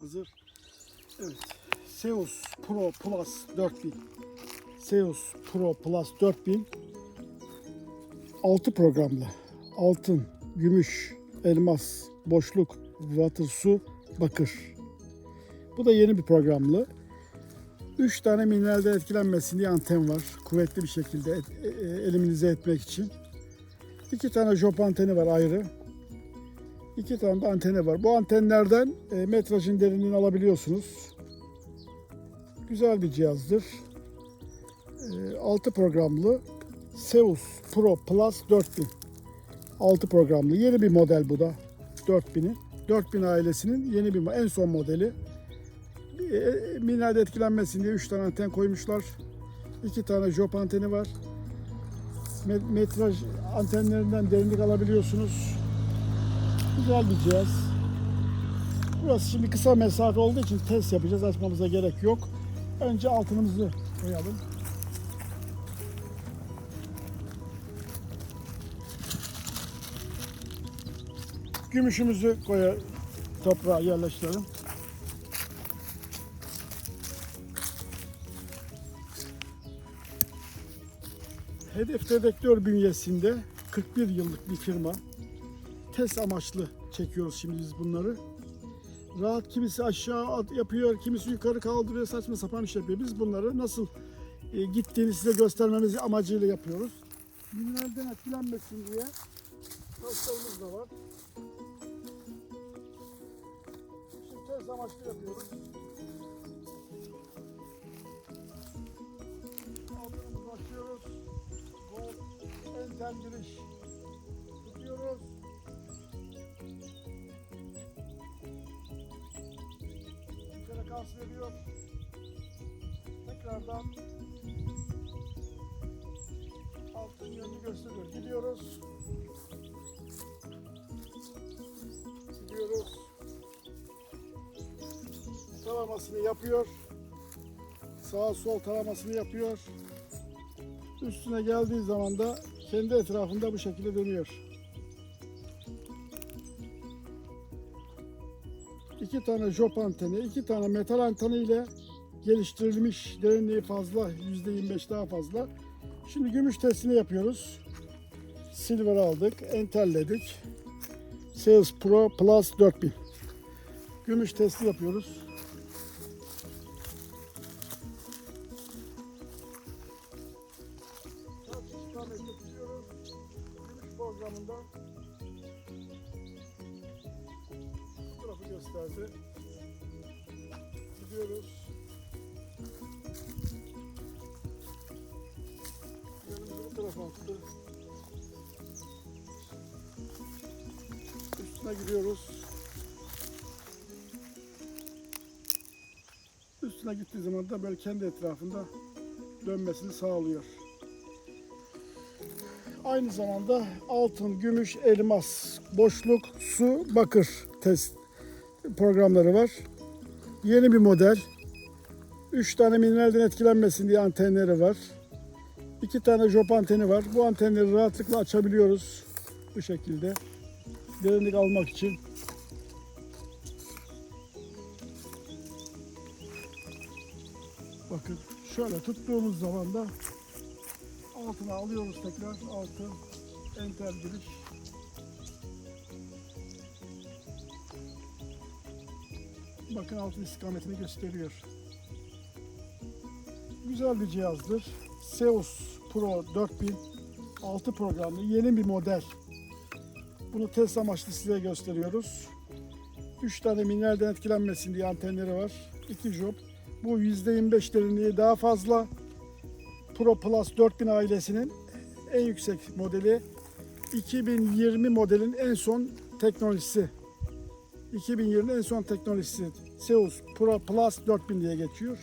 Hazır. Evet. Seus Pro Plus 4000. Seus Pro Plus 4000 6 programlı. Altın, gümüş, elmas, boşluk, water, su, bakır. Bu da yeni bir programlı. 3 tane mineralden etkilenmesin diye anten var. Kuvvetli bir şekilde et- e- e- eliminize etmek için. 2 tane jop anteni var ayrı. İki tane de anteni var. Bu antenlerden e, metrajın derinliğini alabiliyorsunuz. Güzel bir cihazdır. E, 6 programlı Seus Pro Plus 4000. 6 programlı. Yeni bir model bu da. 4000'in. 4000 ailesinin yeni bir en son modeli. E, mineralde etkilenmesin diye 3 tane anten koymuşlar. 2 tane jop anteni var. Me- Metraj antenlerinden derinlik alabiliyorsunuz. Güzel cihaz. Burası şimdi kısa mesafe olduğu için test yapacağız. Açmamıza gerek yok. Önce altınımızı koyalım. Gümüşümüzü koya toprağa yerleştirelim. Hedef dedektör bünyesinde 41 yıllık bir firma test amaçlı çekiyoruz şimdi biz bunları. Rahat kimisi aşağı at- yapıyor, kimisi yukarı kaldırıyor, saçma sapan iş yapıyor. Biz bunları nasıl e, gittiğini size göstermemiz amacıyla yapıyoruz. Mineralden etkilenmesin diye taşlarımız da var. Şimdi test amaçlı yapıyoruz. Altınımızı açıyoruz. Gold entel giriş. Tutuyoruz. Frekans veriyor. Tekrardan altın yönünü gösteriyor. Gidiyoruz. Gidiyoruz. Taramasını yapıyor. Sağ sol taramasını yapıyor. Üstüne geldiği zaman da kendi etrafında bu şekilde dönüyor. İki tane jop anteni, iki tane metal anteni ile geliştirilmiş derinliği fazla, %25 daha fazla. Şimdi gümüş testini yapıyoruz. Silver aldık, entelledik. Sales Pro Plus 4000. Gümüş testi yapıyoruz. Programında gösterdi. Gidiyoruz. Yönümüzü bu tarafa attı. Üstüne gidiyoruz. Üstüne gittiği zaman da böyle kendi etrafında dönmesini sağlıyor. Aynı zamanda altın, gümüş, elmas, boşluk, su, bakır test programları var. Yeni bir model. 3 tane mineralden etkilenmesin diye antenleri var. 2 tane jop anteni var. Bu antenleri rahatlıkla açabiliyoruz. Bu şekilde. Derinlik almak için. Bakın şöyle tuttuğumuz zaman da altına alıyoruz tekrar. Altı entel giriş. Bakın altın istikametini gösteriyor. Güzel bir cihazdır. Seus Pro 4000 6 programlı yeni bir model. Bunu test amaçlı size gösteriyoruz. 3 tane mineralden etkilenmesin diye antenleri var. 2 job. Bu %25 derinliği daha fazla. Pro Plus 4000 ailesinin en yüksek modeli 2020 modelin en son teknolojisi. 2020 en son teknolojisi Seus Pro Plus 4000 diye geçiyor.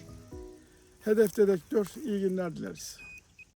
Hedef dedektör iyi günler dileriz.